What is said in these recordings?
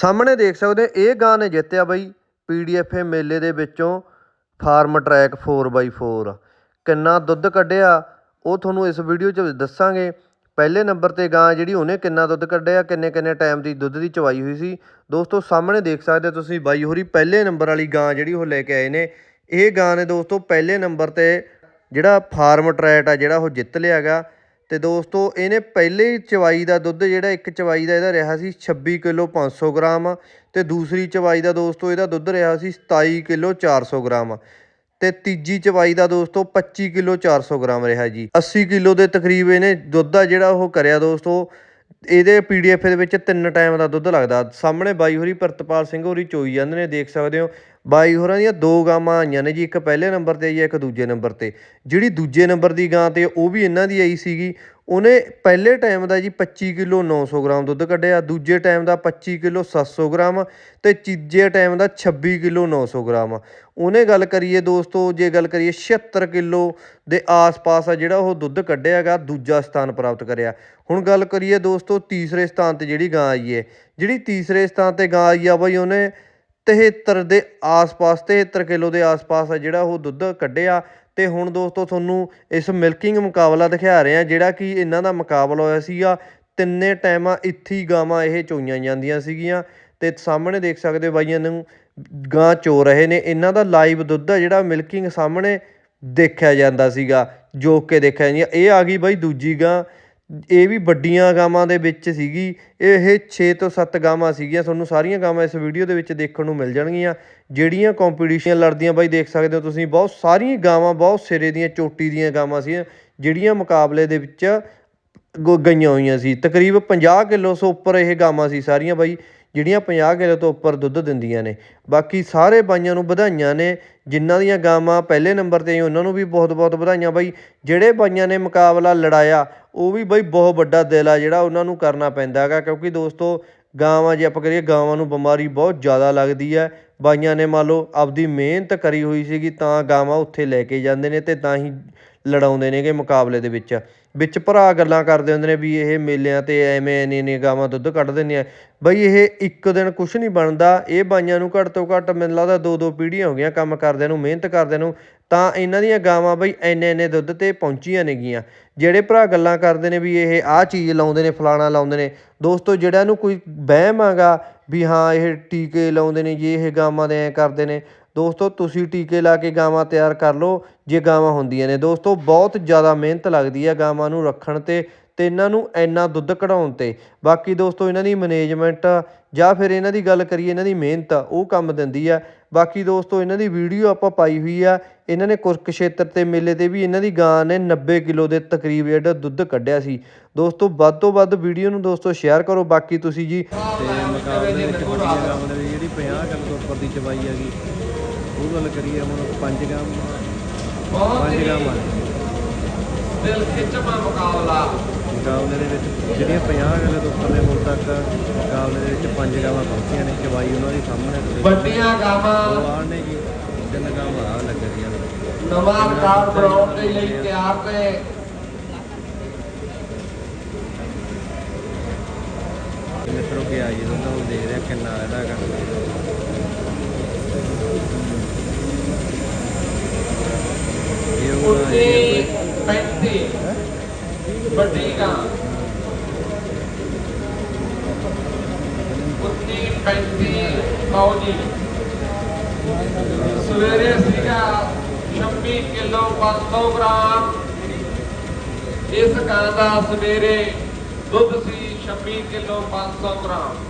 ਸਾਹਮਣੇ ਦੇਖ ਸਕਦੇ ਇਹ ਗਾਂ ਨੇ ਜਿੱਤਿਆ ਬਾਈ ਪੀਡੀਐਫਏ ਮੇਲੇ ਦੇ ਵਿੱਚੋਂ ਫਾਰਮ ਟਰੈਕ 4x4 ਕਿੰਨਾ ਦੁੱਧ ਕੱਢਿਆ, ਉਹ ਤੁਹਾਨੂੰ ਇਸ ਵੀਡੀਓ 'ਚ ਦੱਸਾਂਗੇ। ਪਹਿਲੇ ਨੰਬਰ ਤੇ ਗਾਂ ਜਿਹੜੀ ਉਹਨੇ ਕਿੰਨਾ ਦੁੱਧ ਕੱਢਿਆ, ਕਿੰਨੇ ਕਿੰਨੇ ਟਾਈਮ ਦੀ ਦੁੱਧ ਦੀ ਚਵਾਈ ਹੋਈ ਸੀ। ਦੋਸਤੋ, ਸਾਹਮਣੇ ਦੇਖ ਸਕਦੇ ਤੁਸੀਂ ਬਾਈ ਹੋਰੀ ਪਹਿਲੇ ਨੰਬਰ ਵਾਲੀ ਗਾਂ ਜਿਹੜੀ ਉਹ ਲੈ ਕੇ ਆਏ ਨੇ। ਇਹ ਗਾਂ ਨੇ ਦੋਸਤੋ ਪਹਿਲੇ ਨੰਬਰ ਤੇ ਜਿਹੜਾ ਫਾਰਮ ਟਰੈਟ ਆ, ਜਿਹੜਾ ਉਹ ਜਿੱਤ ਲਿਆਗਾ ਅਤੇ ਦੋਸਤੋ, ਇਹਨੇ ਪਹਿਲੇ ਚਵਾਈ ਦਾ ਦੁੱਧ, ਜਿਹੜਾ ਇੱਕ ਚਵਾਈ ਦਾ ਇਹਦਾ ਰਿਹਾ ਸੀ 26 ਕਿਲੋ 500 ਗ੍ਰਾਮ ਅਤੇ ਦੂਸਰੀ ਚਵਾਈ ਦਾ ਦੋਸਤੋ, ਇਹਦਾ ਦੁੱਧ ਰਿਹਾ ਸੀ 27 ਕਿਲੋ 400 ਗ੍ਰਾਮ ਅਤੇ ਤੀਜੀ ਚਵਾਈ ਦਾ ਦੋਸਤੋ 25 ਕਿਲੋ 400 ਗ੍ਰਾਮ ਰਿਹਾ ਜੀ। 80 ਕਿਲੋ ਦੇ ਤਕਰੀਬ ਇਹਨੇ ਦੁੱਧ ਦਾ ਜਿਹੜਾ ਉਹ ਕਰਿਆ ਦੋਸਤੋ ਇਹਦੇ ਪੀ ਡੀ ਪੀਡੀਐਫ ਦੇ ਵਿੱਚ ਤਿੰਨ ਟਾਈਮ ਦਾ ਦੁੱਧ ਲੱਗਦਾ। ਸਾਹਮਣੇ ਬਾਈ ਹੋਰੀ ਪ੍ਰਤਪਾਲ ਸਿੰਘ ਹੋਰੀ ਚੋਈ ਜਾਂਦੇ ਨੇ, ਦੇਖ ਸਕਦੇ ਹੋ। ਬਾਈ ਹੋਰਾਂ ਦੀਆਂ ਦੋ ਗਾਵਾਂ ਆਈਆਂ ਨੇ ਜੀ, ਇੱਕ ਪਹਿਲੇ ਨੰਬਰ ਤੇ ਆਈ ਹੈ, ਇੱਕ ਦੂਜੇ ਨੰਬਰ ਤੇ। ਜਿਹੜੀ ਦੂਜੇ ਨੰਬਰ ਦੀ ਗਾਂ ਤੇ ਉਹ ਵੀ ਇਹਨਾਂ ਦੀ ਆਈ ਸੀਗੀ। ਉਹਨੇ ਪਹਿਲੇ ਟਾਈਮ ਦਾ ਜੀ 25 ਕਿਲੋ 900 ਗ੍ਰਾਮ ਦੁੱਧ ਕੱਢਿਆ, ਦੂਜੇ ਟਾਈਮ ਦਾ 25 ਕਿਲੋ 700 ਗ੍ਰਾਮ ਤੇ ਤੀਜੇ ਟਾਈਮ ਦਾ 26 ਕਿਲੋ 900 ਗ੍ਰਾਮ। ਉਹਨੇ ਗੱਲ ਕਰੀਏ ਦੋਸਤੋ, ਜੇ ਗੱਲ ਕਰੀਏ 76 ਕਿਲੋ ਦੇ ਆਸ-ਪਾਸ ਆ ਜਿਹੜਾ ਉਹ ਦੁੱਧ ਕੱਢਿਆਗਾ ਦੂਜਾ ਸਥਾਨ ਪ੍ਰਾਪਤ ਕਰਿਆ। ਹੁਣ ਗੱਲ ਕਰੀਏ ਦੋਸਤੋ, ਤੀਸਰੇ ਸਥਾਨ ਤੇ ਜਿਹੜੀ ਗਾਂ ਆਈ ਹੈ ਜਿਹੜੀ ਤੀਸਰੇ ਸਥਾਨ ਤੇ ਗਾਂ ਆਈ ਆ ਬਈ ਉਹਨੇ 73 ਦੇ ਆਸ-ਪਾਸ 73 ਕਿਲੋ ਦੇ ਆਸ-ਪਾਸ ਆ ਜਿਹੜਾ ਉਹ ਦੁੱਧ ਕੱਢਿਆ ਅਤੇ ਹੁਣ ਦੋਸਤੋ ਤੁਹਾਨੂੰ ਇਸ ਮਿਲਕਿੰਗ ਮੁਕਾਬਲਾ ਦਿਖਾ ਰਹੇ ਹਾਂ, ਜਿਹੜਾ ਕਿ ਇਹਨਾਂ ਦਾ ਮੁਕਾਬਲਾ ਹੋਇਆ ਸੀਗਾ। ਤਿੰਨੇ ਟਾਈਮਾਂ ਇੱਥੀ ਗਾਵਾਂ ਇਹ ਚੋਈਆਂ ਜਾਂਦੀਆਂ ਸੀਗੀਆਂ ਅਤੇ ਸਾਹਮਣੇ ਦੇਖ ਸਕਦੇ ਹੋ ਬਾਈਆਂ ਨੂੰ ਗਾਂ ਚੋ ਰਹੇ ਨੇ। ਇਹਨਾਂ ਦਾ ਲਾਈਵ ਦੁੱਧ ਆ ਜਿਹੜਾ ਮਿਲਕਿੰਗ ਸਾਹਮਣੇ ਦੇਖਿਆ ਜਾਂਦਾ ਸੀਗਾ ਜੋਕ ਕੇ ਦੇਖਿਆ ਜਾਂਦਾ। ਇਹ ਆ ਗਈ ਬਾਈ ਦੂਜੀ ਗਾਂ ਇਹ ਵੀ ਵੱਡੀਆਂ ਗਾਵਾਂ ਦੇ ਵਿੱਚ ਸੀਗੀ। ਇਹ 6 ਤੋਂ 7 ਗਾਵਾਂ ਸੀਗੀਆਂ। ਤੁਹਾਨੂੰ ਸਾਰੀਆਂ ਗਾਵਾਂ ਇਸ ਵੀਡੀਓ ਦੇ ਵਿੱਚ ਦੇਖਣ ਨੂੰ ਮਿਲ ਜਾਣਗੀਆਂ। ਜਿਹੜੀਆਂ ਕੰਪੀਟੀਸ਼ਨ ਲੜਦੀਆਂ, ਬਾਈ ਦੇਖ ਸਕਦੇ ਹੋ ਤੁਸੀਂ, ਬਹੁਤ ਸਾਰੀਆਂ ਗਾਵਾਂ, ਬਹੁਤ ਸਿਰੇ ਦੀਆਂ, ਚੋਟੀ ਦੀਆਂ ਗਾਵਾਂ ਸੀ ਜਿਹੜੀਆਂ ਮੁਕਾਬਲੇ ਦੇ ਵਿੱਚ ਗਈਆਂ ਹੋਈਆਂ ਸੀ। ਤਕਰੀਬ 50 ਕਿਲੋ ਤੋਂ ਉੱਪਰ ਇਹ ਗਾਵਾਂ ਸੀ ਸਾਰੀਆਂ ਬਾਈ। ਜਿਹੜੀਆਂ 50 ਕਿਲੋ ਤੋਂ ਉੱਪਰ ਦੁੱਧ ਦਿੰਦੀਆਂ ਨੇ। ਬਾਕੀ ਸਾਰੇ ਬਾਈਆਂ ਨੂੰ ਵਧਾਈਆਂ ਨੇ। ਜਿਨ੍ਹਾਂ ਦੀਆਂ ਗਾਵਾਂ ਪਹਿਲੇ ਨੰਬਰ ਤੇ ਉਹਨਾਂ ਨੂੰ ਵੀ ਬਹੁਤ ਬਹੁਤ ਵਧਾਈਆਂ ਬਾਈ। ਜਿਹੜੇ ਬਾਈਆਂ ਨੇ ਮੁਕਾਬਲਾ ਲੜਾਇਆ, ਉਹ ਵੀ ਬਾਈ ਬਹੁਤ ਵੱਡਾ ਦਿਲ ਆ ਜਿਹੜਾ ਉਹਨਾਂ ਨੂੰ ਕਰਨਾ ਪੈਂਦਾ ਹੈਗਾ। ਕਿਉਂਕਿ ਦੋਸਤੋ, ਗਾਵਾਂ ਜੇ ਆਪਾਂ ਕਰੀਏ, ਗਾਵਾਂ ਨੂੰ ਬਿਮਾਰੀ ਬਹੁਤ ਜ਼ਿਆਦਾ ਲੱਗਦੀ ਹੈ। ਬਾਈਆਂ ਨੇ ਮੰਨ ਲਓ ਆਪਦੀ ਮਿਹਨਤ ਕਰੀ ਹੋਈ ਸੀਗੀ, ਤਾਂ ਗਾਵਾਂ ਉੱਥੇ ਲੈ ਕੇ ਜਾਂਦੇ ਨੇ ਤੇ ਤਾਂ ਹੀ ਲੜਾਉਂਦੇ ਨੇਗੇ ਮੁਕਾਬਲੇ ਦੇ ਵਿੱਚ। ਵਿੱਚ ਭਰਾ ਗੱਲਾਂ ਕਰਦੇ ਹੁੰਦੇ ਨੇ ਵੀ ਇਹ ਮੇਲਿਆਂ ਤੇ ਐਵੇਂ ਇੰਨੇ ਇੰਨੇ ਗਾਵਾਂ ਦੁੱਧ ਕੱਢ ਦਿੰਦੇ ਆ। ਬਈ ਇਹ ਇੱਕ ਦਿਨ ਕੁਝ ਨਹੀਂ ਬਣਦਾ, ਇਹ ਬਾਈਆਂ ਨੂੰ ਘੱਟ ਤੋਂ ਘੱਟ ਮੈਨੂੰ ਲੱਗਦਾ ਦੋ ਦੋ ਪੀੜ੍ਹੀਆਂ ਹੋ ਗਈਆਂ ਕੰਮ ਕਰਦਿਆਂ ਨੂੰ, ਮਿਹਨਤ ਕਰਦਿਆਂ ਨੂੰ, ਤਾਂ ਇਹਨਾਂ ਦੀਆਂ ਗਾਵਾਂ ਬਈ ਇੰਨੇ ਇੰਨੇ ਦੁੱਧ ਤੇ ਪਹੁੰਚੀਆਂ ਨੇਗੀਆਂ। ਜਿਹੜੇ ਭਰਾ ਗੱਲਾਂ ਕਰਦੇ ਨੇ ਵੀ ਇਹ ਆਹ ਚੀਜ਼ ਲਾਉਂਦੇ ਨੇ, ਫਲਾਣਾ ਲਾਉਂਦੇ ਨੇ, ਦੋਸਤੋ ਜਿਹੜਾ ਨੂੰ ਕੋਈ ਵਹਿਮ ਆਗਾ ਵੀ ਹਾਂ, ਇਹ ਟੀਕੇ ਲਾਉਂਦੇ ਨੇ, ਜੀ ਇਹ ਗਾਵਾਂ ਦੇ ਐ ਕਰਦੇ ਨੇ ਦੋਸਤੋ, ਤੁਸੀਂ ਟੀਕੇ ਲਾ ਕੇ ਗਾਵਾਂ ਤਿਆਰ ਕਰ ਲਓ, ਜੇ ਗਾਵਾਂ ਹੁੰਦੀਆਂ ਨੇ। ਦੋਸਤੋ, ਬਹੁਤ ਜ਼ਿਆਦਾ ਮਿਹਨਤ ਲੱਗਦੀ ਹੈ ਗਾਵਾਂ ਨੂੰ ਰੱਖਣ ਤੇ ਤੇ ਇਹਨਾਂ ਨੂੰ ਇੰਨਾ ਦੁੱਧ ਕਢਾਉਣ ਤੇ। ਬਾਕੀ ਦੋਸਤੋ, ਇਹਨਾਂ ਦੀ ਮੈਨੇਜਮੈਂਟ ਜਾਂ ਫਿਰ ਇਹਨਾਂ ਦੀ ਗੱਲ ਕਰੀਏ, ਇਹਨਾਂ ਦੀ ਮਿਹਨਤ, ਉਹ ਕੰਮ ਦਿੰਦੀ ਆ। ਬਾਕੀ ਦੋਸਤੋ, ਇਹਨਾਂ ਦੀ ਵੀਡੀਓ ਆਪਾਂ ਪਾਈ ਹੋਈ ਆ। ਇਹਨਾਂ ਨੇ ਕੁਰਕਸ਼ੇਤਰ ਤੇ ਮੇਲੇ ਤੇ ਵੀ ਇਹਨਾਂ ਦੀ ਗਾਂ ਨੇ 90 ਕਿਲੋ ਦੇ ਤਕਰੀਬ ਜਿਹੜਾ ਦੁੱਧ ਕੱਢਿਆ ਸੀ। ਦੋਸਤੋ, ਵੱਧ ਤੋਂ ਵੱਧ ਵੀਡੀਓ ਨੂੰ ਦੋਸਤੋ ਸ਼ੇਅਰ ਕਰੋ। ਬਾਕੀ ਤੁਸੀਂ ਜੀ ਤੇ ਮੁਕਾਬਲੇ ਵਿੱਚ ਵੱਡੀਆਂ ਗਾਵਾਂ ਜਿਹੜੀ 50 ਕਿਲੋ ਤੋਂ ਉੱਪਰ ਦੀ ਚਵਾਈ ਹੈਗੀ ਉਹ ਗੱਲ ਕਰੀਏ ਹੁਣ 5 ਗਾਮ 5 ਗਾਮ ਆ। ਦਿਲ ਖਿੱਚਵਾਂ ਮੁਕਾਬਲਾ। ਮੁਕਾਬਲੇ ਦੇ ਵਿੱਚ ਜਿਹੜੀਆਂ 50 ਕਿਲੋ ਤੋਂ ਉੱਪਰ ਨੇ ਹੁਣ ਤੱਕ ਮੁਕਾਬਲੇ ਦੇ ਵਿੱਚ 5 ਗਾਵਾਂ ਪਹੁੰਚੀਆਂ ਨੇ ਚਵਾਈ ਉਹਨਾਂ ਦੀ ਸਾਹਮਣੇ ਵੱਡੀਆਂ ਗਾਵਾਂ। ਬਾਹਰ ਨੇ ਜੀ ਤਿੰਨ ਗਾਵਾਂ ਆ ਲੱਗ ਰਹੀਆਂ ਨਵਾਂ ਰਿਕਾਰਡ ਬਣਾਉਣ ਦੇ ਲਈ ਤਿਆਰ ਨੇ ਮਿੱਤਰੋ ਕੀ ਆ ਜੀ ਤੁਹਾਨੂੰ ਦੇਖ ਰਿਹਾ ਕਿੰਨਾ ਇਹਦਾ ਹੈਗਾ ਇਹ ਉਹ ਉੱਤੇ 35 ਵੱਡੀ ਗਾਂ। ਉੱਤੇ 35 ਮੌਜੀ। ਸਵੇਰੇ ਸੀਗਾ 26 ਕਿਲੋ 500 ਗ੍ਰਾਮ। ਇਸ ਗਾਂ ਦਾ ਸਵੇਰੇ ਦੁੱਧ ਸੀ 26 ਕਿਲੋ 500 ਗ੍ਰਾਮ।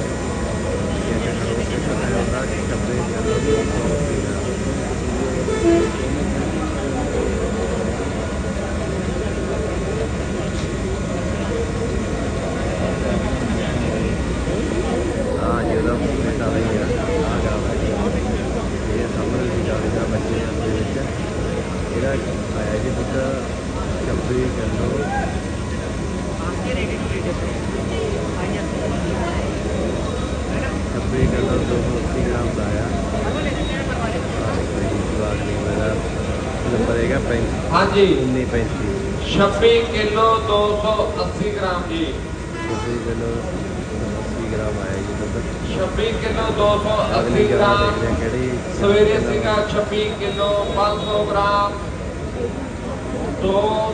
ਇਹਦਾ ਆਇਆ ਜੀ ਦੁੱਧ 26 ਕਿਲੋ ਛੱਬੀ ਕਿਲੋ ਦੋ ਸੌ ਅੱਸੀ ਗ੍ਰਾਮ ਦਾ ਆਇਆ ਨੰਬਰ ਹੈਗਾ ਪੈਂਤੀ ਹਾਂਜੀ ਉੱਨੀ ਪੈਂਤੀ 26 ਕਿਲੋ 280 ਗ੍ਰਾਮ ਜੀ ਛੱਬੀ ਕਿਲੋ ਅੱਸੀ ਗ੍ਰਾਮ ਆਇਆ ਜੀ ਦੁੱਧ 26 ਕਿਲੋ 280 ਅਗਲੀ ਗਾਂ ਗ੍ਰਾਮ ਦੇਖਦੇ ਹਾਂ ਕਿਹੜੀ ਸਵੇਰੇ ਦੋ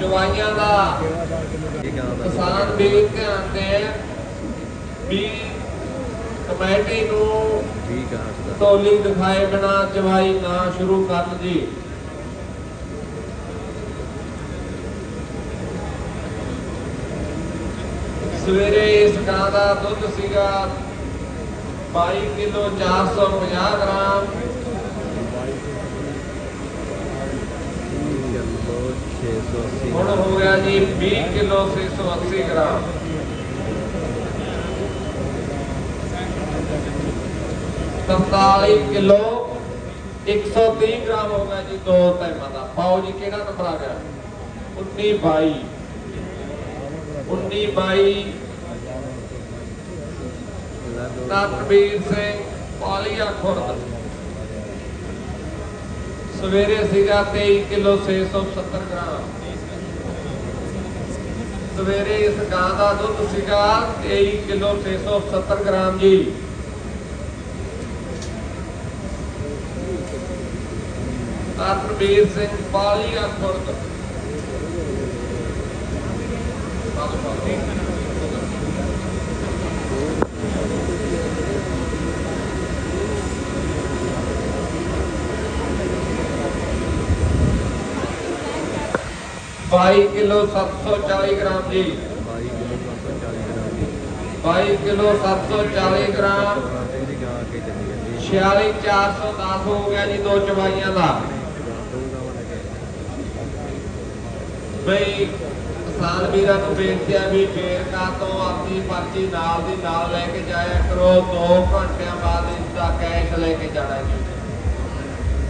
ਚਵਾਈਆਂ ਦਾ ਇਹ ਗਾਂ ਦਾ ਕਿਸਾਨ ਵੀ ਧਿਆਨ ਦੇਣ ਵੀ ਕਮੇਟੀ ਨੂੰ 20 ਗਾਂ ਦਾ ਟੋਲੀ ਦਿਖਾਏ ਬਿਨਾ ਚਵਾਈ ਨਾ ਸ਼ੁਰੂ ਕਰਨ ਜੀ ਸਵੇਰੇ ਇਸ ਗਾਂ ਦਾ ਦੁੱਧ ਸੀਗਾ 22 ਕਿਲੋ 450 ਗ੍ਰਾਮ। ਕਿਲੋ 680 ਹੁਣ ਹੋ ਗਿਆ ਜੀ 20 ਕਿਲੋ 680 ਗ੍ਰਾਮ। ਤਰਤਾਲੀ ਕਿਲੋ 130 ਗ੍ਰਾਮ ਹੋ ਗਿਆ ਜੀ ਦੋ ਟਾਈਮਾਂ ਦਾ। ਪਾਓ ਜੀ ਕਿਹੜਾ ਨੰਬਰ ਆ ਗਿਆ? 19 22 19 22 ਤਕਬੀਰ ਸਿੰਘ ਪਾਲੀਆ ਖੁਰਦ ਸਵੇਰੇ ਸੀਗਾ 23 ਕਿਲੋ 670 ਗ੍ਰਾਮ ਸਵੇਰੇ ਇਸ ਗਾਂ ਦਾ ਦੁੱਧ ਸੀਗਾ 23 ਕਿਲੋ 670 ਗ੍ਰਾਮ ਜੀ। ਆਤਮਵੀਰ ਸਿੰਘ ਪਾਲੀ ਅਖੁਰਦ ਪਾਲੋ 22 ਕਿਲੋ 740 ਗ੍ਰਾਮ ਜੀ 22 ਕਿਲੋ 740 ਗ੍ਰਾਮ 46410 ਹੋ। ਗਿਆ ਜੀ ਦੋ ਚਵਾਈਆਂ ਦਾ। ਬਈ ਕਿਸਾਨ ਵੀਰਾਂ ਨੂੰ ਬੇਨਤੀ ਹੈ ਵੀ ਬੇਰਕਾ ਤੋਂ ਆਪਣੀ ਪਰਚੀ ਨਾਲ ਦੀ ਨਾਲ ਲੈ ਕੇ ਜਾਇਆ ਕਰੋ। 2 ਘੰਟਿਆਂ ਬਾਅਦ ਇਸ ਦਾ ਕੈਸ਼ ਲੈ ਕੇ ਜਾਣਾ ਜੀ।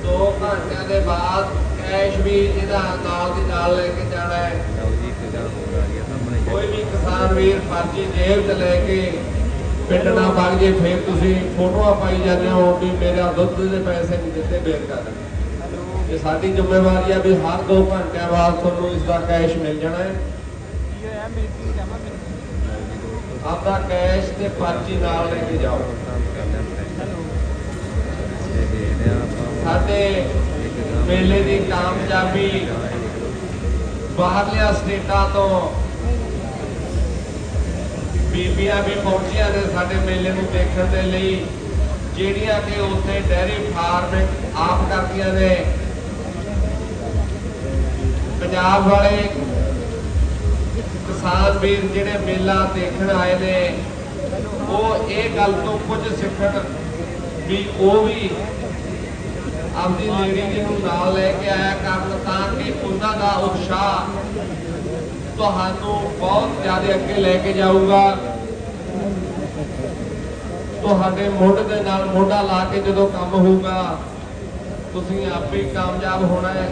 2 ਘੰਟਿਆਂ ਦੇ ਬਾਅਦ ਕੈਸ਼ ਵੀ ਇਹਦਾ ਨਾਲ ਦੀ ਨਾਲ ਲੈ ਕੇ ਜਾਣਾ ਹੈ। ਕੋਈ ਵੀ ਕਿਸਾਨ ਵੀਰ ਪਰਚੀ ਜੇਬ 'ਚ ਲੈ ਕੇ ਪਿੰਡ ਨਾ ਵਗ ਜੇ ਫਿਰ ਤੁਸੀਂ ਫੋਟੋਆਂ ਪਾਈ ਜਾਂਦੇ ਹੋ ਵੀ ਮੇਰਾ ਦੁੱਧ ਦੇ ਪੈਸੇ ਨਹੀਂ ਦਿੱਤੇ ਬੇਰ ਕਰ ਇਹ ਸਾਡੀ ਜ਼ਿੰਮੇਵਾਰੀ ਆ ਵੀ ਹਰ 2 ਘੰਟਿਆਂ ਬਾਅਦ ਤੁਹਾਨੂੰ ਇਸ ਦਾ ਕੈਸ਼ ਮਿਲ ਜਾਣਾ ਹੈ। ਆਪਦਾ ਕੈਸ਼ ਤੇ ਪਰਚੀ ਨਾਲ ਲੈ ਕੇ ਜਾਓ। ਸਾਡੇ ਮੇਲੇ ਦੀ ਕਾਮਯਾਬੀ ਬਾਹਰਲੀਆਂ ਸਟੇਟਾਂ ਤੋਂ ਬੀਬੀਆਂ ਵੀ ਪਹੁੰਚੀਆਂ ਨੇ ਸਾਡੇ ਮੇਲੇ ਨੂੰ ਦੇਖਣ ਦੇ ਲਈ, ਜਿਹੜੀਆਂ ਕਿ ਉੱਥੇ ਡੈਰੀ ਫਾਰਮਿੰਗ ਆਪ ਕਰਦੀਆਂ ਨੇ। ਪੰਜਾਬ ਵਾਲੇ ਕਿਸਾਨ ਵੀਰ ਜਿਹੜੇ ਮੇਲਾ ਦੇਖਣ ਆਏ ਨੇ, ਉਹ ਇਹ ਗੱਲ ਤੋਂ ਕੁਝ ਸਿੱਖਣ ਵੀ ਉਹ ਵੀ ਆਪਦੀ ਲੇਡੀ ਨੂੰ ਨਾਲ ਲੈ ਕੇ ਆਇਆ ਕਰਨ ਤਾਂ ਕਿ ਉਹਨਾਂ ਦਾ ਉਤਸ਼ਾਹ ਤੁਹਾਨੂੰ ਬਹੁਤ ਜ਼ਿਆਦਾ ਅੱਗੇ ਲੈ ਕੇ ਜਾਊਗਾ। ਤੁਹਾਡੇ ਮੁੱਢ ਦੇ ਨਾਲ ਮੋਢਾ ਲਾ ਕੇ ਜਦੋਂ ਕੰਮ ਹੋਊਗਾ, ਤੁਸੀਂ ਆਪੇ ਹੀ ਕਾਮਯਾਬ ਹੋਣਾ ਹੈ।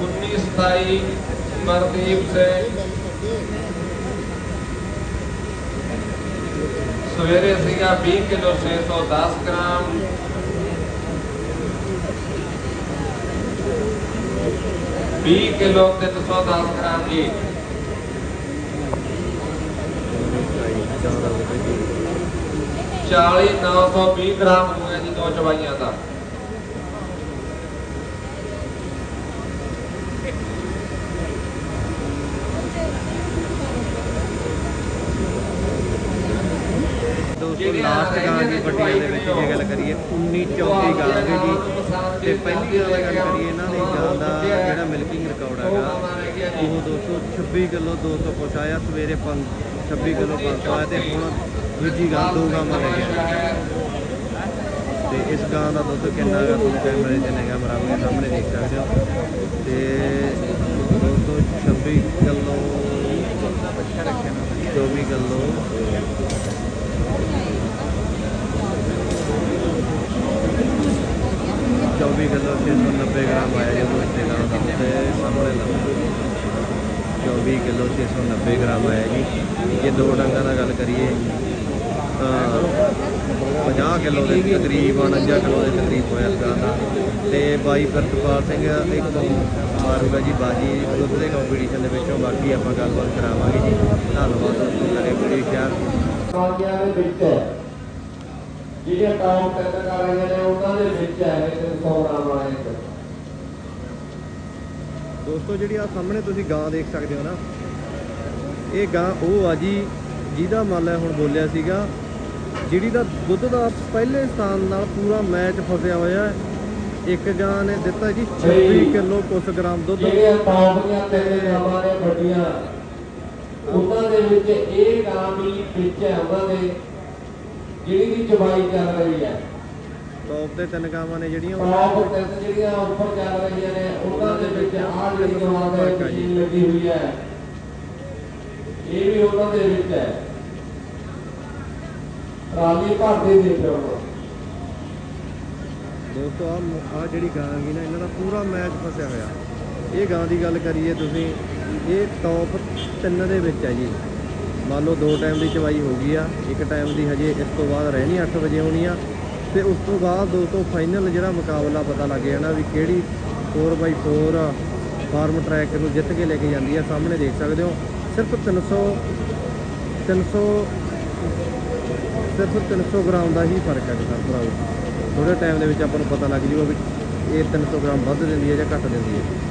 ਉੱਨੀ ਸਤਾਈ ਮਰਦੀਪ ਸਿੰਘ ਸਵੇਰੇ ਸੀਗਾ 20 ਕਿਲੋ 610 ਗ੍ਰਾਮ। ਵੀਹ ਕਿਲੋ 310 ਗ੍ਰਾਮ ਜੀ। 40 920 ਗ੍ਰਾਮ ਹੋ ਗਿਆ ਜੀ ਦੋ ਚਵਾਈਆਂ ਦਾ। ਦੋਸਤੋ ਲਾਸਟ ਗਾਂ ਦੀ ਵੱਡੀਆਂ ਦੇ ਵਿੱਚ ਜੇ ਗੱਲ ਕਰੀਏ 19 34 ਗਾਂ ਹੈ ਜੀ। ਤੇ ਪਹਿਲੀ ਗੱਲ ਗੱਲ ਕਰੀਏ ਇਹਨਾਂ ਦੀ ਗਾਂ ਦਾ ਜਿਹੜਾ ਮਿਲਕਿੰਗ ਰਿਕਾਰਡ ਹੈਗਾ, ਉਹ ਦੋਸਤੋ 26 ਕਿਲੋ 200 ਕੁਛ ਆਇਆ, ਸਵੇਰੇ 5 26 ਕਿਲੋ 500 ਆਇਆ ਤੇ ਹੁਣ ਦੂਜੀ ਗਾਂ ਦੋ ਗਾਵਾਂ ਲੈ ਗਿਆ ਤੇ ਇਸ ਗਾਂ ਦਾ ਦੁੱਧ ਕਿੰਨਾ ਹੈਗਾ ਤੁਹਾਨੂੰ ਕੈਮਰੇ ਤੇ ਨਿਗਾਹ ਮਰਾਵਾਂਗੇ ਸਾਹਮਣੇ ਦੇਖ ਸਕਦੇ ਹੋ। ਤੇ ਦੋਸਤੋ 26 ਕਿਲੋ 24 ਕਿਲੋ ਚੌਵੀ ਕਿਲੋ 690 ਗ੍ਰਾਮ ਆਇਆ ਜੀ ਇੱਥੇ ਗਾਂ ਦਾ ਤੇ ਸਾਹਮਣੇ ਲਓ 24 ਕਿਲੋ 690 ਗ੍ਰਾਮ ਆਇਆ ਜੀ। ਜੇ ਦੋ ਡੰਗਾਂ ਦਾ ਗੱਲ ਕਰੀਏ, ਤਾਂ 50 ਕਿਲੋ ਦੇ ਤਕਰੀਬ 49 ਕਿਲੋ ਦੇ ਤਕਰੀਬ ਹੋਇਆ ਗਾਂ ਦਾ। ਤੇ ਬਾਈ ਪ੍ਰਤਪਾਲ ਸਿੰਘ ਇੱਕ ਮਾਰੂਗਾ ਜੀ ਬਾਜੀ, ਦੁੱਧ ਦੇ ਕੰਪੀਟੀਸ਼ਨ ਦੇ ਵਿੱਚੋਂ ਬਾਕੀ ਆਪਾਂ ਗੱਲਬਾਤ ਕਰਾਵਾਂਗੇ ਜੀ। ਧੰਨਵਾਦ ਦੋਸਤੋ ਕਰੇ ਵੀਡੀਓ ਸ਼ੇਅਰ ਕਾਂਗਿਆਂ ਦੇ ਵਿੱਚ ਹੈ ਜਿਹੜੀਆਂ ਟੌਪ ਤਿੰਨ ਕਰ ਰਹੀਆਂ ਨੇ ਉਹਨਾਂ ਦੇ ਵਿੱਚ ਹੈ ਇਹ 300 ਗ੍ਰਾਮ ਵਾਲਾ ਦੋਸਤੋ ਜਿਹੜੀ ਆ ਸਾਹਮਣੇ ਤੁਸੀਂ ਗਾਂ ਦੇਖ ਸਕਦੇ ਹੋ ਨਾ ਇਹ ਗਾਂ ਉਹ ਆ ਜੀ ਜਿਹਦਾ ਮੰਨ ਲੈ ਹੁਣ ਬੋਲਿਆ ਸੀਗਾ ਜਿਹੜੀ ਦਾ ਦੁੱਧ ਦਾ ਪਹਿਲੇ ਸਥਾਨ ਨਾਲ ਪੂਰਾ ਮੈਚ ਫਸਿਆ ਹੋਇਆ ਹੈ। ਇੱਕ ਗਾਂ ਨੇ ਦਿੱਤਾ ਜੀ 26 ਕਿਲੋ ਕੁਛ ਗ੍ਰਾਮ ਦੁੱਧ। ਜਿਹੜੀਆਂ ਟੌਪ ਦੀਆਂ ਤਿੰਨ ਗਾਵਾਂ ਨੇ ਵੱਡੀਆਂ ਉਹਨਾਂ ਦੇ ਵਿੱਚ ਇਹ ਗਾਂ ਵੀ ਵਿੱਚ ਹੈ ਉਹਨਾਂ ਦੇ ਜਿਹੜੀ ਦੀ ਚਬਾਈ ਚੱਲ ਰਹੀ ਹੈ। ਟੌਪ ਦੇ ਤਿੰਨ ਗਾਵਾਂ ਨੇ ਜਿਹੜੀਆਂ। ਟੌਪ ਤਿੰਨ ਜਿਹੜੀਆਂ ਉੱਪਰ ਚੱਲ ਰਹੀਆਂ ਨੇ ਉਹਨਾਂ ਦੇ ਵਿੱਚ ਆਹ ਜਿਹੜੀ ਗਾਂ ਦੇ ਮਸ਼ੀਨ ਲੱਗੀ ਹੋਈ ਹੈ। ਇਹ ਵੀ ਉਹਨਾਂ ਦੇ ਵਿੱਚ ਹੈ। ਰਾਲੀ ਭਰਦੇ ਦੇ ਪਿਓ। ਦੋਸਤੋ ਆ ਆ ਜਿਹੜੀ ਗਾਂ ਹੈਗੀ ਨਾ ਇਹਨਾਂ ਦਾ ਪੂਰਾ ਮੈਚ ਫਸਿਆ ਹੋਇਆ। ਇਹ ਗਾਂ ਦੀ ਗੱਲ ਕਰੀਏ ਤੁਸੀਂ ਇਹ ਟੌਪ ਤਿੰਨ ਦੇ ਵਿੱਚ ਹੈ ਜੀ। ਮੰਨ ਲਓ ਦੋ ਟਾਈਮ ਦੀ ਚਵਾਈ ਹੋ ਗਈ ਆ, ਇੱਕ ਟਾਈਮ ਦੀ ਹਜੇ ਇਸ ਤੋਂ ਬਾਅਦ ਰਹਿਣੀ 8 ਵਜੇ ਹੋਣੀ ਆ, ਤੇ ਉਸ ਤੋਂ ਬਾਅਦ ਦੋਸਤੋ ਫਾਈਨਲ ਜਿਹੜਾ ਮੁਕਾਬਲਾ ਪਤਾ ਲੱਗ ਜਾਣਾ ਵੀ ਕਿਹੜੀ 4x4 ਫਾਰਮ ਟਰੈਕ ਨੂੰ ਜਿੱਤ ਕੇ ਲੈ ਕੇ ਜਾਂਦੀ ਆ, ਸਾਹਮਣੇ ਦੇਖ ਸਕਦੇ ਹੋ, ਸਿਰਫ 300 300 ਸਿਰਫ 300 ਗ੍ਰਾਮ ਦਾ ਹੀ ਫ਼ਰਕ ਹੈ ਕਿਸਾਨ ਭਰਾਵੋ ਥੋੜੇ ਟਾਈਮ ਦੇ ਵਿੱਚ ਆਪਾਂ ਨੂੰ ਪਤਾ ਲੱਗ ਜੂਗਾ ਵੀ ਇਹ 300 ਗ੍ਰਾਮ ਵੱਧ ਦਿੰਦੀ ਹੈ ਜਾਂ ਘੱਟ ਦਿੰਦੀ ਹੈ।